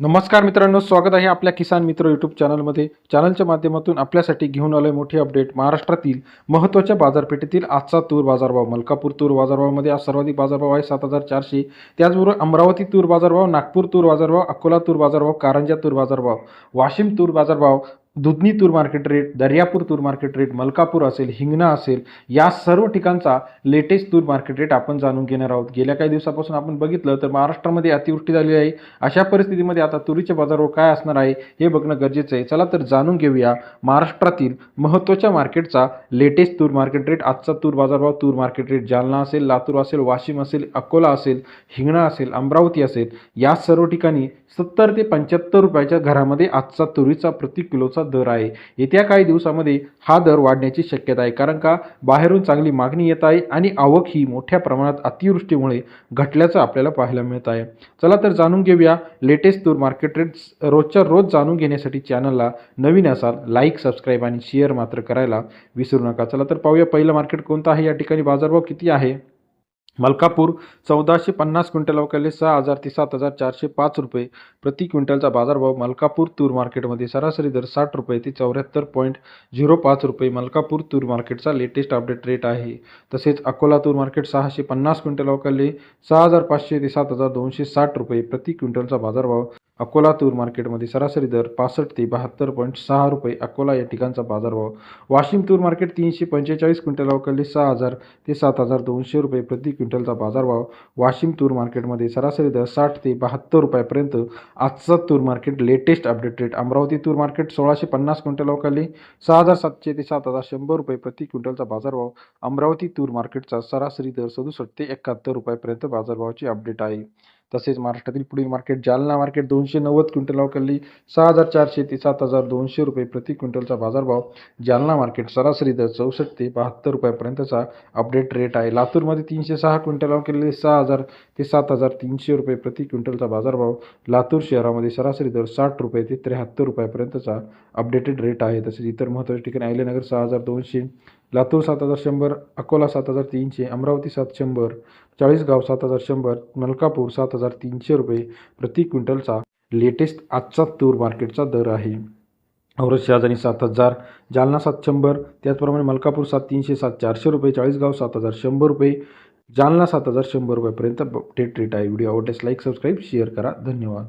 नमस्कार मित्रांनो स्वागत आहे आपल्या किसान मित्र यूट्यूब चॅनलमध्ये. चॅनलच्या माध्यमातून आपल्यासाठी घेऊन आलोय मोठी अपडेट महाराष्ट्रातील महत्त्वाच्या बाजारपेठेतील आजचा तूर बाजारभाव. मलकापूर तूर बाजारभावामध्ये आज सर्वाधिक बाजारभाव आहे सात हजार चारशे. त्याचबरोबर अमरावती तूर बाजारभाव नागपूर तूर बाजारभाव अकोला तूर बाजारभाव कारंजा तूर बाजारभाव वाशिम तूर बाजारभाव दुधनी तूर मार्केट रेट दर्यापूर तूर मार्केट रेट मलकापूर असेल हिंगणा असेल या सर्व ठिकाणचा लेटेस्ट तूर मार्केट रेट आपण जाणून घेणार आहोत. गेल्या काही दिवसापासून आपण बघितलं तर महाराष्ट्रामध्ये अतिवृष्टी झाली आहे. अशा परिस्थितीमध्ये आता तुरीचे बाजारभाव काय असणार आहे हे बघणं गरजेचं आहे. चला तर जाणून घेऊया महाराष्ट्रातील महत्त्वाच्या मार्केटचा लेटेस्ट तूर मार्केट रेट आजचा तूर बाजारभाव तूर मार्केट रेट जालना असेल लातूर असेल वाशिम असेल अकोला असेल हिंगणा असेल अमरावती असेल या सर्व ठिकाणी सत्तर ते पंच्याहत्तर रुपयाच्या घरामध्ये आजचा तुरीचा प्रति किलोचा दर आहे. येत्या काही दिवसामध्ये हा दर वाढण्याची शक्यता आहे. कारण का? बाहेरून चांगली मागणी येत आहे आणि आवक ही मोठ्या प्रमाणात अतिवृष्टीमुळे घटल्याचं आपल्याला पाहायला मिळत आहे. चला तर जाणून घेऊया लेटेस्ट तूर मार्केट रेट्स रोजच्या रोज जाणून घेण्यासाठी चॅनलला नवीन असाल लाईक सबस्क्राईब आणि शेअर मात्र करायला विसरू नका. चला तर पाहूया पहिलं मार्केट कोणतं आहे? या ठिकाणी बाजारभाव किती आहे? मलकापूर चौदाशे पन्नास क्विंटल अवकाले सहा हजार ते सात हजार चारशे पाच रुपये. प्रति क्विंटलचा बाजारभाव मलकापूर तूर मार्केटमध्ये सरासरी दर साठ रुपये ते चौऱ्याहत्तर पॉईंट झिरो पाच रुपये मलकापूर तूर मार्केटचा लेटेस्ट अपडेट रेट आहे. तसेच अकोला तूर मार्केट सहाशे पन्नास क्विंटल अवकाले सहा हजार पाचशे ते सात हजार दोनशे साठ रुपये प्रति क्विंटलचा बाजारभाव अकोला तूर मार्केटमध्ये सरासरी दर पासष्ट ते बहात्तर पॉईंट सहा रुपये. अकोला या ठिकाणचा बाजारभाव. वाशिम तूर मार्केट तीनशे पंचेचाळीस क्विंटल अवकाले सहा हजार ते सात हजार दोनशे रुपये प्रति क्विंटलचा बाजारभाव. वाशिम तूर मार्केटमध्ये सरासरी दर साठ ते बहात्तर रुपयापर्यंत. आजचा तूर market latest update rate. Amravati तूर मार्केट सोळाशे पन्नास क्विंटल अवकाले सहा हजार सातशे ते सात हजार शंभर रुपये प्रति क्विंटलचा बाजारभाव. अमरावती तूर मार्केटचा सरासरी दर सदुसष्ट ते एकाहत्तर रुपयापर्यंत बाजारभावाची अपडेट आहे. तसेच महाराष्ट्रातील पुढील मार्केट जालना मार्केट दोनशे नव्वद क्विंटल अवकाली सहा हजार चारशे ते सात हजार दोनशे रुपये प्रति क्विंटलचा बाजारभाव. जालना मार्केट सरासरी दर चौसष्ट ते बहात्तर रुपयापर्यंतचा अपडेट रेट आहे. लातूरमध्ये तीनशे सहा क्विंटल अवकाली सहा हजार ते सात हजार तीनशे रुपये प्रति क्विंटलचा बाजारभाव. लातूर शहरामध्ये सरासरी दर साठ रुपये ते त्र्याहत्तर रुपयापर्यंतचा अपडेटेड रेट आहे. तसेच इतर महत्त्वाच्या ठिकाणी अहिल्यानगर सहा हजार दोनशे लातूर सात हजार शंभर अकोला सात हजार तीनशे अमरावती सात शंभर चाळीसगाव सात हजार शंभर मलकापूर सात हजार तीनशे रुपये प्रति क्विंटलचा लेटेस्ट आजचा तूर मार्केटचा दर आहे. औरत शहाजानी सात हजार जालना सात शंभर त्याचप्रमाणे मलकापूर सात तीनशे सात चारशे रुपये चाळीसगाव सात हजार शंभर रुपये जालना सात हजार शंभर रुपयापर्यंत डेट रेट आहे. व्हिडिओ आवडल्यास लाईक सबस्क्राईब शेअर करा. धन्यवाद.